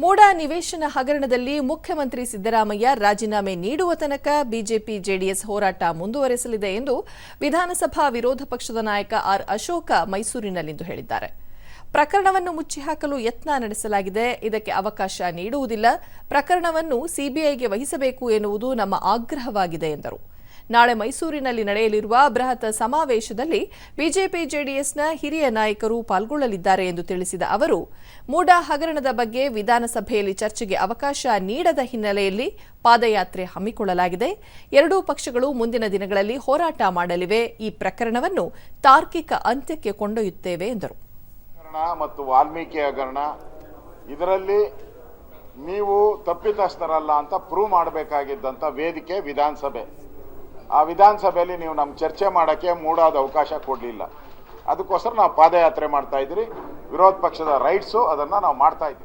ಮೂಡ ನಿವೇಶನ ಹಗರಣದಲ್ಲಿ ಮುಖ್ಯಮಂತ್ರಿ ಸಿದ್ದರಾಮಯ್ಯ ರಾಜೀನಾಮೆ ನೀಡುವ ತನಕ ಬಿಜೆಪಿ ಜೆಡಿಎಸ್ ಹೋರಾಟ ಮುಂದುವರೆಸಲಿದೆ ಎಂದು ವಿಧಾನಸಭಾ ವಿರೋಧ ಪಕ್ಷದ ನಾಯಕ ಆರ್ ಅಶೋಕ ಮೈಸೂರಿನಲ್ಲಿಂದು ಹೇಳಿದ್ದಾರೆ. ಪ್ರಕರಣವನ್ನು ಮುಚ್ಚಿಹಾಕಲು ಯತ್ನ ನಡೆಸಲಾಗಿದೆ. ಇದಕ್ಕೆ ಅವಕಾಶ ನೀಡುವುದಿಲ್ಲ. ಪ್ರಕರಣವನ್ನು ಸಿಬಿಐಗೆ ವಹಿಸಬೇಕು ಎನ್ನುವುದು ನಮ್ಮ ಆಗ್ರಹವಾಗಿದೆ ಎಂದರು. ನಾಳೆ ಮೈಸೂರಿನಲ್ಲಿ ನಡೆಯಲಿರುವ ಬೃಹತ್ ಸಮಾವೇಶದಲ್ಲಿ ಬಿಜೆಪಿ ಜೆಡಿಎಸ್ನ ಹಿರಿಯ ನಾಯಕರು ಪಾಲ್ಗೊಳ್ಳಲಿದ್ದಾರೆ ಎಂದು ತಿಳಿಸಿದ ಅವರು, ಮೂಡಾ ಹಗರಣದ ಬಗ್ಗೆ ವಿಧಾನಸಭೆಯಲ್ಲಿ ಚರ್ಚೆಗೆ ಅವಕಾಶ ನೀಡದ ಹಿನ್ನೆಲೆಯಲ್ಲಿ ಪಾದಯಾತ್ರೆ ಹಮ್ಮಿಕೊಳ್ಳಲಾಗಿದೆ. ಎರಡೂ ಪಕ್ಷಗಳು ಮುಂದಿನ ದಿನಗಳಲ್ಲಿ ಹೋರಾಟ ಮಾಡಲಿವೆ. ಈ ಪ್ರಕರಣವನ್ನು ತಾರ್ಕಿಕ ಅಂತ್ಯಕ್ಕೆ ಕೊಂಡೊಯ್ಯುತ್ತೇವೆ ಎಂದರು. ಮತ್ತು ವಾಲ್ಮೀಕಿ ಹಗರಣ, ಇದರಲ್ಲಿ ನೀವು ತಪ್ಪಿತಸ್ಥರಲ್ಲ ಅಂತ ಪ್ರೂವ್ ಮಾಡಬೇಕಾಗಿದ್ದಂಥ ವೇದಿಕೆ ವಿಧಾನಸಭೆ. ಆ ವಿಧಾನಸಭೆಯಲ್ಲಿ ನೀವು ನಮ್ಮ ಚರ್ಚೆ ಮಾಡೋಕ್ಕೆ ಮೂಡಾದ ಅವಕಾಶ ಕೊಡಲಿಲ್ಲ. ಅದಕ್ಕೋಸ್ಕರ ನಾವು ಪಾದಯಾತ್ರೆ ಮಾಡ್ತಾ ಇದ್ದೀರಿ. ವಿರೋಧ ಪಕ್ಷದ ರೈಟ್ಸು ಅದನ್ನು ನಾವು ಮಾಡ್ತಾ